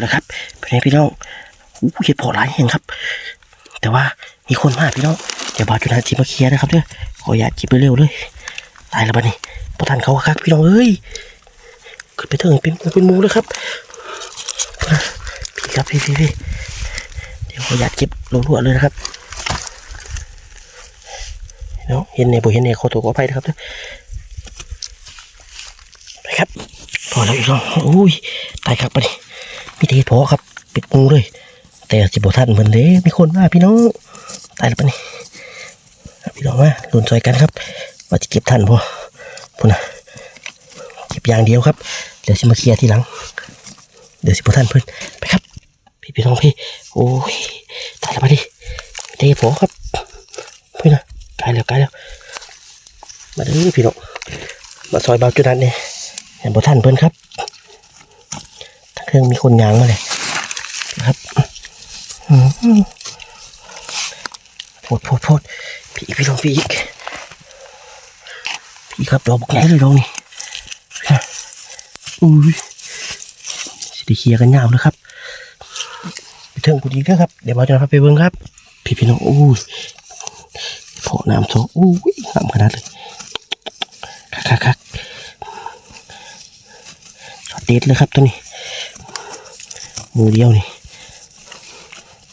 นะครับเป็นไงพี่น้องอู้เห็ดเพอหลายแห่งครับ แต่ว่ามีคนมากพี่น้องเดี๋ยวบาจุนาจีมาเคลียร์นะครับเด้อขออย่าจีบเร็วเลยตายแล้วบ้านี่พอทันเขาคักพี่น้องเอ้ยขึ้นไปเถอะเป็นเป็นมูเลยครับพี่ครับพี่พี่พี่เดี๋ยวขออย่าเก็บรัวเลยนะครับพี่น้องเห็นในบ่เห็นในขอตัวขออภัยนะครับเด้อไปครับพอแล้วอีกน้องอุ้ยตายครับบ้านี่ พี่เห็ดเพอครับ ปิดงูเลย แต่สิบท่านเหมือนเด้มีคนมาพี่น้องตายแล้วปะนี่พี่น้องมาลุนซอยกันครับ ว่าจะเก็บทันพอพูดนะเก็บอย่างเดียวครับ เดี๋ยวสิมาเคลียร์ทีหลัง เดี๋ยวสิบท่านเพิ่อนไปครับ พี่พี่น้องพี่ โอ้ยตายแล้วปะดิเด้พอครับเพื่อนนะตายแล้วตายแล้วมาด้อพี่น้องมาซอยเบาจุดนั้นเนี่ยเห็นบ่ท่านเพิ่อนครับ เครื่องมีคนยางมาเลยครับโพดโพดโพดพี่พี่ลองพี่อีกพี่ครับดอกบกไหนเลยดอกนี่ฮะอุ้ยสิเคลียร์กันยาวเลยครับไปเทิงกูดีเด้อครับ เดี๋ยวมาจะพาไปเบิ้งครับ พี่พี่น้องอุ้ยโผล่น้ำโซอุ้ยน้ำขนาดเลยคักคักคักช็อตเด็ดเลยครับตัวนี้ มือเดียวนี่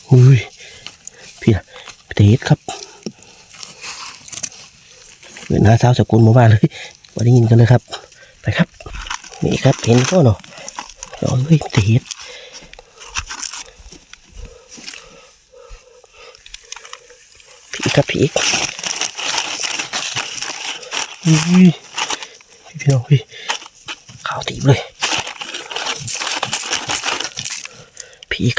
อุ้ยพี่นะพี่เตสครับเวลาเช้าสกุลหมู่บ้านเลยมาได้ยินกันเลยครับ ไปครับ นี่ครับเห็นก็เนาะโอ้ยเตสพี่ครับพี่อุ้ยพี่น้องพี่ขาวตีเลย พี่